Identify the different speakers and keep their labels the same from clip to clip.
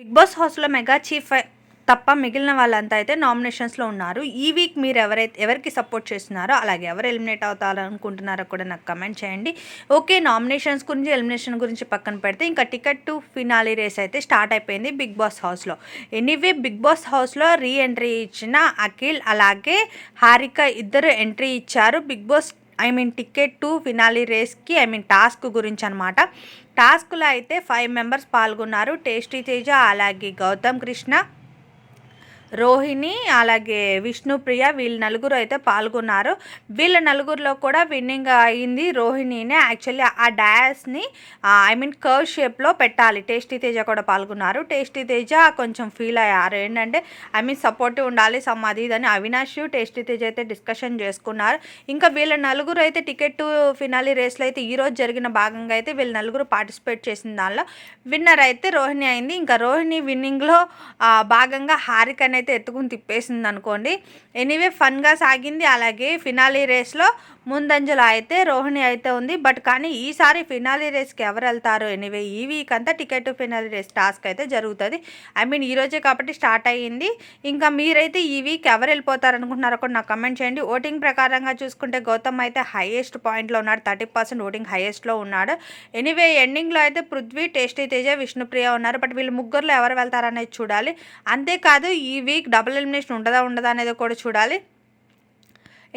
Speaker 1: Big boss హౌస్లో mega chief తప్ప మిగిలిన వాళ్ళంతా అయితే నామినేషన్స్లో ఉన్నారు. ఈ వీక్ మీరు ఎవరైతే ఎవరికి సపోర్ట్ చేస్తున్నారో అలాగే ఎవరు ఎలిమినేట్ అవుతారనుకుంటున్నారో కూడా నాకు కమెంట్ చేయండి. ఓకే నామినేషన్స్ గురించి ఎలిమినేషన్ గురించి పక్కన పెడితే ఇంకా టికెట్ టు ఫినాలి రేస్ అయితే స్టార్ట్ అయిపోయింది బిగ్ బాస్ హౌస్లో. ఎనీవే బిగ్ బాస్ హౌస్లో రీ ఎంట్రీ ఇచ్చిన అఖిల్ అలాగే హారిక ఇద్దరు ఎంట్రీ ఇచ్చారు. Big boss I mean ticket to finale రేస్కి I mean task గురించి అనమాట టాస్క్లో అయితే ఫైవ్ మెంబర్స్ పాల్గొన్నారు. టేస్టీ తేజ అలాగే గౌతమ్ కృష్ణ రోహిణి అలాగే విష్ణుప్రియ వీళ్ళు నలుగురు అయితే పాల్గొన్నారు. వీళ్ళ నలుగురిలో కూడా విన్నింగ్ అయింది రోహిణినే. యాక్చువల్లీ ఆ డయాస్ని ఐ మీన్ కర్వ్ షేప్లో పెట్టాలి. టేస్టీ తేజ కూడా పాల్గొన్నారు. టేస్టీ తేజ కొంచెం ఫీల్ అయ్యారు. ఏంటంటే ఐ మీన్ సపోర్టివ్ ఉండాలి సమ్ అది ఇదని అవినాష్ టేస్టీ తేజ అయితే డిస్కషన్ చేసుకున్నారు. ఇంకా వీళ్ళ నలుగురు అయితే టికెట్ ఫినాలి రేస్లో అయితే ఈరోజు జరిగిన భాగంగా అయితే వీళ్ళ నలుగురు పార్టిసిపేట్ చేసిన దానిలో విన్నర్ అయితే రోహిణి అయింది. ఇంకా రోహిణి విన్నింగ్లో భాగంగా హారిక అయితే ఎత్తుకుని తిప్పేసింది అనుకోండి ఎనీవే ఫన్గా సాగింది. అలాగే ఫినాలీ రేస్లో ముందంజలో అయితే రోహిణి అయితే ఉంది. బట్ కానీ ఈసారి ఫినాలీ రేస్కి ఎవరు వెళ్తారు ఎనీవే ఈ వీక్ అంతా టికెట్ ఫినాలీ రేస్ టాస్క్ అయితే జరుగుతుంది. ఐ మీన్ ఈరోజే కాబట్టి స్టార్ట్ అయ్యింది. ఇంకా మీరైతే ఈ వీక్ ఎవరు వెళ్ళిపోతారు అనుకుంటున్నారో కూడా నాకు కమెంట్ చేయండి. ఓటింగ్ ప్రకారంగా చూసుకుంటే గౌతమ్ అయితే హైయెస్ట్ పాయింట్లో ఉన్నాడు. థర్టీ పర్సెంట్ ఓటింగ్ హైయెస్ట్లో ఉన్నాడు. ఎనీవే ఎండింగ్లో అయితే పృథ్వీ టేస్టీ తేజ విష్ణుప్రియ ఉన్నారు. బట్ వీళ్ళు ముగ్గురులో ఎవరు వెళ్తారనేది చూడాలి. అంతేకాదు ఈ వీక్ డబుల్ ఎలిమినేషన్ ఉంటుందా ఉండదా అనేది కూడా చూడాలి.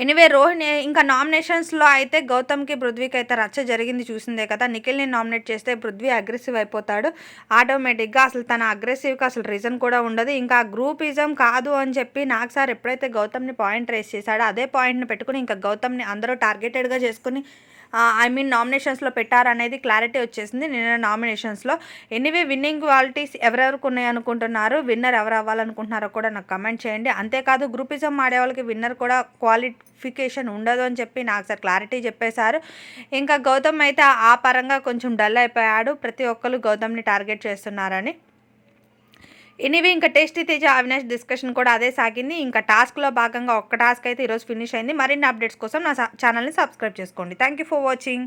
Speaker 1: ఎనీవే రోహిణి ఇంకా నామినేషన్స్లో అయితే గౌతమ్కి పృథ్వీకి అయితే రచ్చ జరిగింది చూసిందే కదా. నిఖిల్ని నామినేట్ చేస్తే పృథ్వీ అగ్రెసివ్ అయిపోతాడు. ఆటోమేటిక్గా అసలు తన అగ్రెసివ్కి అసలు రీజన్ కూడా ఉండదు. ఇంకా గ్రూపిజం కాదు అని చెప్పి నాకు సార్ ఎప్పుడైతే గౌతమ్ని పాయింట్ రేస్ చేశాడో అదే పాయింట్ని పెట్టుకుని ఇంకా గౌతమ్ని అందరూ టార్గెటెడ్గా చేసుకుని ఐ మీన్ నామినేషన్స్లో పెట్టారనేది క్లారిటీ వచ్చేసింది. నిన్న నామినేషన్స్లో ఎనీవే విన్నింగ్ క్వాలిటీస్ ఎవరెవరికి ఉన్నాయి అనుకుంటున్నారు? విన్నర్ ఎవరు అవ్వాలనుకుంటున్నారో కూడా నాకు కమెంట్ చేయండి. అంతేకాదు గ్రూపిజం ఆడే వాళ్ళకి విన్నర్ కూడా క్వాలిఫికేషన్ ఉండదు అని చెప్పి నాకు సార్ క్లారిటీ చెప్పేశారు. ఇంకా గౌతమ్ అయితే ఆ పరంగా కొంచెం డల్ అయిపోయాడు. ప్రతి ఒక్కరు గౌతమ్ని టార్గెట్ చేస్తున్నారని. ఎనీవే ఇంకా టేస్టీ తేజ అవినాష్ డిస్కషన్ కూడా అదే సాగింది. ఇంకా టాస్క్లో భాగంగా ఒక్క టాస్క్ అయితే ఈరోజు ఫినిష్ అయింది. మరిన్ని అప్డేట్స్ కోసం నా ఛానల్ని సబ్స్క్రైబ్ చేసుకోండి. Thank you for watching